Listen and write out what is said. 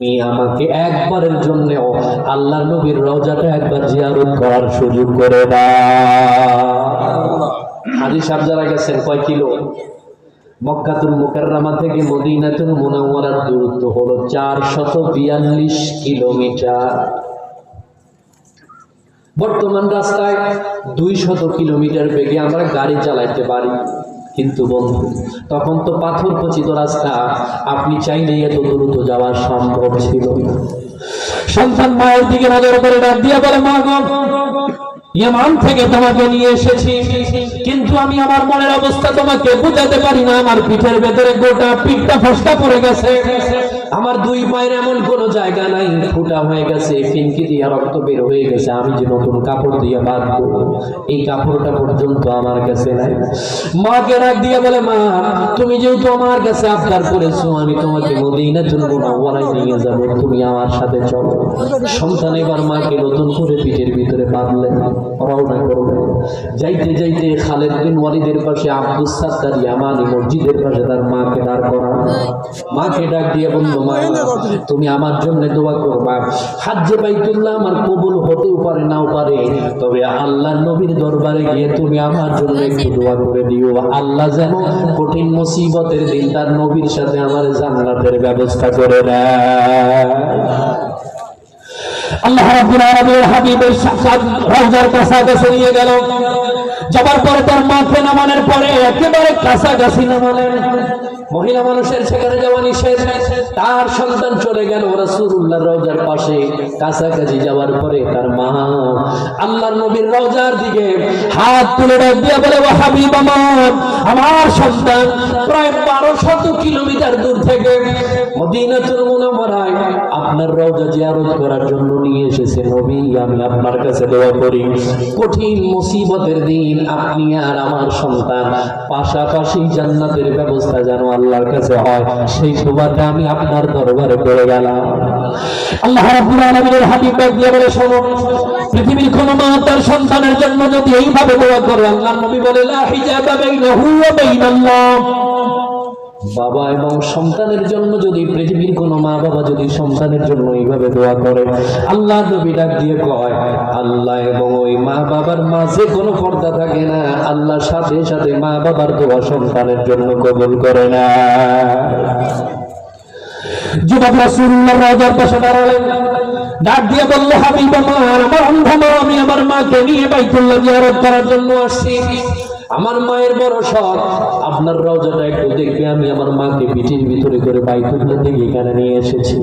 আমাকে একবারের জন্য আল্লাহ নবীর রওজাটা একবার জিয়ারত করার সুযোগ করে হাজি সাহেব যারা গেছেন, কয় কিলো? মক্কাতুল মুকাররামা থেকে মদিনাতুল মুনাওয়ারার দূরত্ব হলো চারশত বিয়াল্লিশ কিলোমিটার। বর্তমান রাস্তায় দুই শত কিলোমিটার বেগে আমরা গাড়ি চালাইতে পারি। কিন্তু বন্ধু, তখন তো পাথর খচিত রাস্তা, আপনি চাইলেই এত দ্রুত যাওয়া সম্ভব ছিল সন্তান মায়ের দিকে নজর করে ডাক দিয়ে বলে, মা গো ইয়ামান থেকে তোমাকে নিয়ে এসেছি, কিন্তু আমি আমার মনের অবস্থা তোমাকে বুঝাতে পারি না। আমার পিঠের ভেতরে গোটা পিঠটা ফসকা পড়ে গেছে। আমার দুই পায়ের এমন জায়গা নাই, ফুটা হয়ে গেছে, ফিনকি দিয়ে রক্ত বের হয়ে গেছে, আমি যে নতুন কাপড় দিয়ে বাঁধবো এই কাপড়টা পর্যন্ত আমার কাছে নাই। মাকে রাখ দিয়ে বলে, মা, তুমি যেহেতু আমার কাছে আবদার করেছ, আমি তোমাকে মদিনার জন্য ওরাই নিয়ে যাব, তুমি আমার সাথে চলো। সন্তান এবার মাকে নতুন করে পিঠের ভিতরে বাঁধলেন, রওনা করবে যাইতে যাইতে খালেদ বিন ওয়ালিদের পাশে আব্দুস সাত্তার ইয়ামানি মসজিদের পাশে তার মাকে দাঁড় করা মাকে ডাক দিয়ে বলল, মা, তুমি আমার জন্য দোয়া করবা। বাইতুল্লাহ আমার কবুল হতেও পারে, নাও পারে। তবে আল্লাহ নবীর দরবারে গিয়ে তুমি আমার জন্য একটু দোয়া করে দিও। আল্লাহ যেন কঠিন মুসিবতের দিন তার নবীর সাথে আমার জান্নাতের ব্যবস্থা করে আল্লাহ রাব্বুল আলামিন হাবিবের সাক্ষাৎ রওজার নিয়ে গেল। যাবার পরে তার মাকে নামানোর পরে একেবারে নামালেন। মহিলা মানুষের সেখানে যাওয়া নিষেধ। তার সন্তান চলে গেল রাসূলুল্লাহর রওজার পাশে কাছাকাছি যাওয়ার পরে তার মা আল্লাহর নবীর রোজার দিকে হাত তুলে ডাক দিয়ে বলে আমার সন্তান প্রায় বারো শত কিলোমিটার দূর থেকে মদিনাতুল মুনাওয়ারায় আপনার রওজা জিয়ারত করার জন্য নিয়ে এসেছে নবী, আমি আপনার কাছে দোয়া করি। কঠিন মুসিবতের দিন আপনি আর আমার সন্তান, পাশাপাশি জান্নাতের ব্যবস্থা যেন আল্লাহর কাছে হয়, সেই সুবাদে আমি আপনার দরবারে করে গেলাম। আল্লাহ রাব্বুল আলামিনের হাবিব দিয়ে বলে, শোনো, পৃথিবীর কোন মা তার সন্তানের জন্য যদি এইভাবে দোয়া করে আল্লাহ নবী বলে, লা হিজাবা বাইনাহু ওয়া বাইনাল্লাহ। বাবা এবং সন্তানের জন্য যদি পৃথিবীর কোনো মা বাবা যদি সন্তানের জন্য এইভাবে দোয়া করে, আল্লাহ নবী ডাক দিয়ে কয়, আল্লাহ এবং ওই মা বাবার মাঝে কোনো পর্দা থাকে না। আল্লাহ সাথে সাথে মা বাবার দোয়া সন্তানের জন্য কবুল করে না। যুবক রাসূলুল্লাহ রাজার পাশে দাঁড়ালেন। ডাক দিয়ে বলল, হাবিব আমার আমার অন্ধ আমি আমার মাকে নিয়ে বাইতুল্লাহ জিয়ারত করার জন্য আসছি। আমার মায়ের বড় শখ আপনার রওজাটা একটু দেখবে, আমি আমার মাকে পিঠির ভিতরে করে বাইক থেকে এখানে নিয়ে এসেছি।